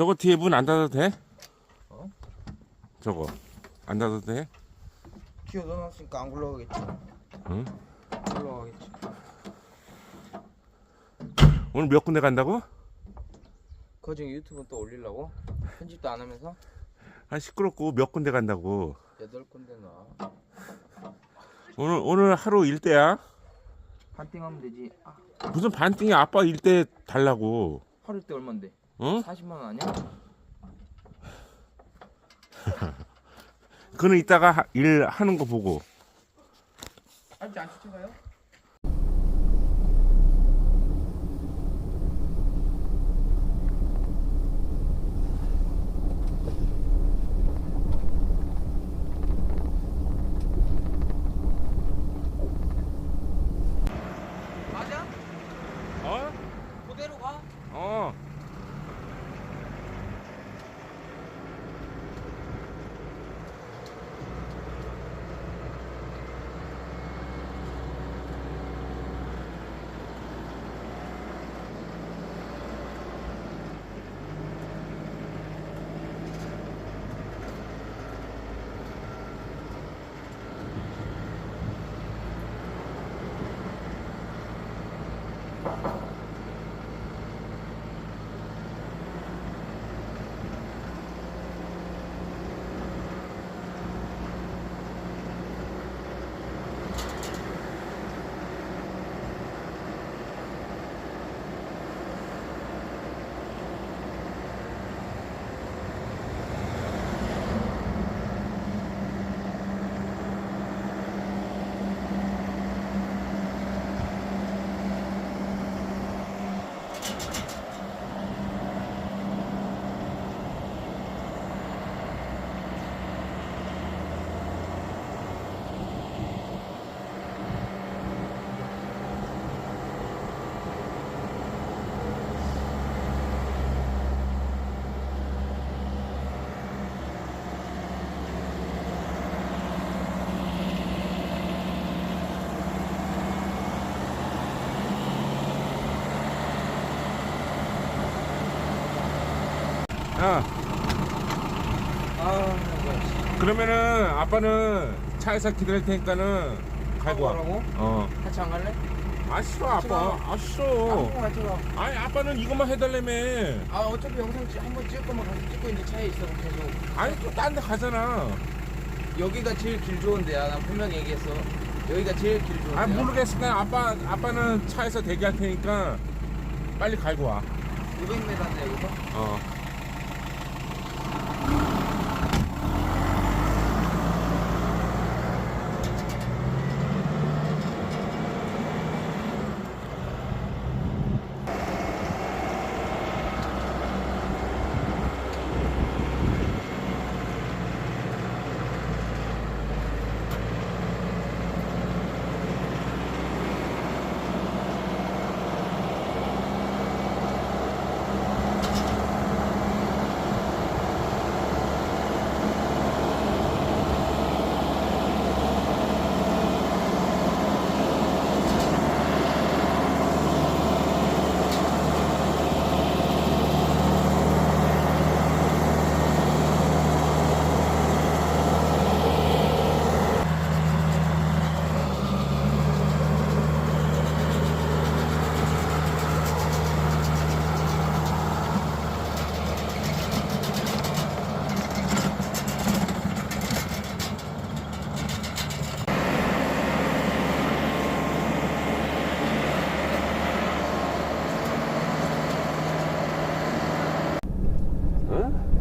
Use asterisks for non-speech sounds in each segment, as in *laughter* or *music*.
저거 뒤에 문 안 닫아도 돼? 어? 저거 안 닫아도 돼? 기어 넣어놨으니까 안 굴러가겠지. 응? 굴러가겠지. 오늘 몇 군데 간다고? 그중에 유튜브 또 올리려고? 편집도 안 하면서 아 시끄럽고 몇 군데 간다고. 여덟 군데 나. 오늘 오늘 하루 일대야? 한띵하면 되지. 아, 무슨 반띵이 아빠 일대 달라고? 하루 때 얼만데? 어? 40만 원 아니야? 그는 이따가 하- 일 하는 거 보고. 아직 안 쫓아가요? 야, 아, 이거 그러면은 아빠는 차에서 기다릴 테니까는 갈고 와. 가고 어. 같이 안 갈래? 아 싫어 아빠. 아 싫어. 아, 같이 가. 아니 아빠는 이것만 해달라며. 아 어차피 영상 찍- 한번 찍을 거면 가서 찍고 이제 차에 있어 계속 아니 또 딴 데 가잖아. 여기가 제일 길 좋은 데야 난 분명히 얘기했어 여기가 제일 길 좋은 데야 아 모르겠어. 그냥 아빠 아빠는 차에서 대기할 테니까 빨리 갈고 와. 500m인데 여기서 어. you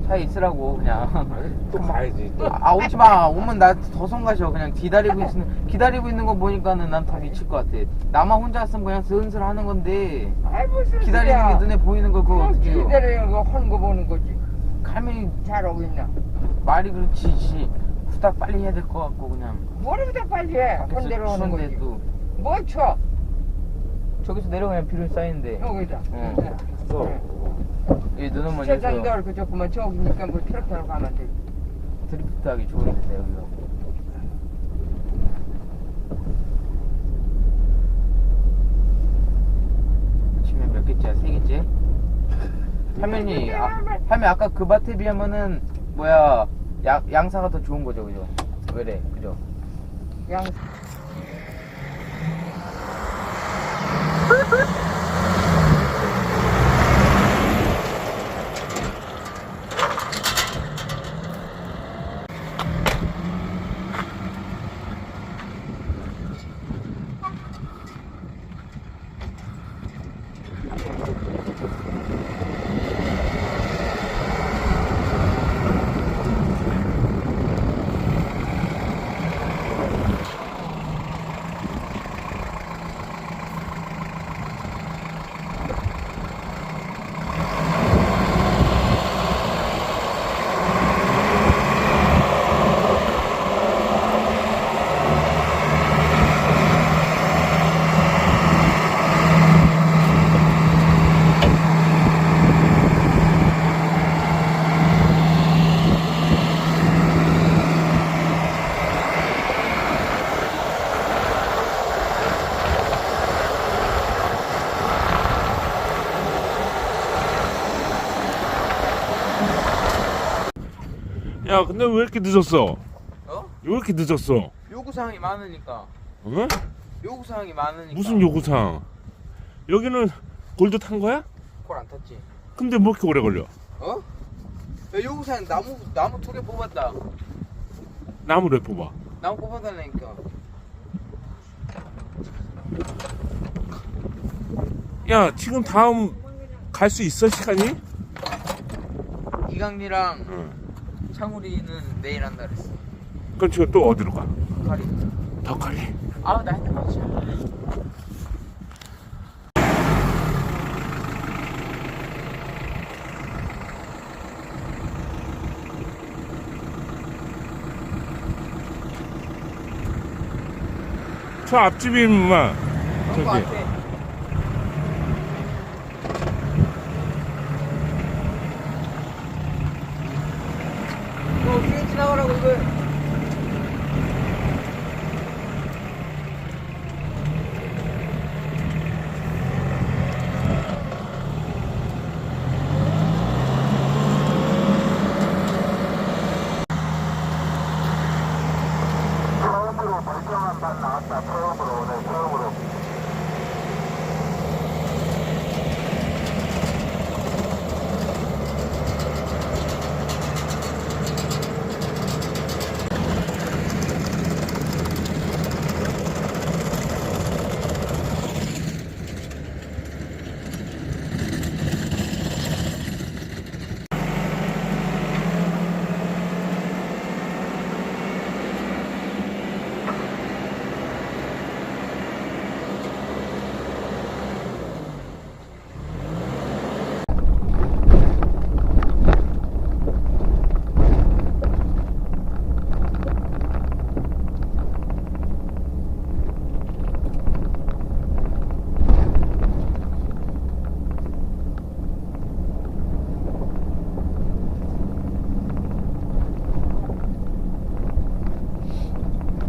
차에 있으라고 그냥. 또 가야지. 또. 아 오지 마. 오면 나 더 성가셔. 그냥 기다리고 있는 기다리고 있는 거 보니까는 난 더 미칠 것 같아. 나만 혼자 왔으면 그냥 슬슬 하는 건데. 아이 무슨 기다리는 게 눈에 보이는 거 그거 어떻게 해요? 기다리는 거 하는 거 보는 거지. 칼면이 잘하고 있나? 말이 그렇지 씨. 후딱 빨리 해야 될 것 같고 그냥. 뭐를 빨리 해. 밖에서 혼대로 하는 거지. 추운데도 뭐 쳐? 저기서 내려가면 비료 쌓이는데. 여기다. 응. 어. 여기 눈 오면 세상도 여기서 그저구만 저기니까 뭐 트럭터로 가면 돼 드리프트 하기 좋은데 여기가 치면 몇 개째야? 세 개째? 화면이 아, 화면 아까 그 밭에 비하면은 뭐야 양, 양사가 더 좋은 거죠 그죠? 왜래 그죠? 양 *laughs* 야 근데 왜 이렇게 늦었어? 어? 왜 이렇게 늦었어? 요구 사항이 많으니까 어? 요구 사항이 많으니까 무슨 요구사항? 여기는 골드 탄 거야? 콜안 탔지? 근데 뭐 이렇게 오래 걸려? 어? 야, 요구 사항 나무 나무 두 개 뽑았다. 나무를 뽑아. 나무 뽑아달라니까. 야 지금 다음 갈 수 있어 시간이? 이강리랑 응. 창우리는 내일 한다 그랬어. 그럼 지금 또 어디로 가? 가리. 더 갈리. 아, 나 핸드폰 치저 앞집이 마 그런 거 저기. 같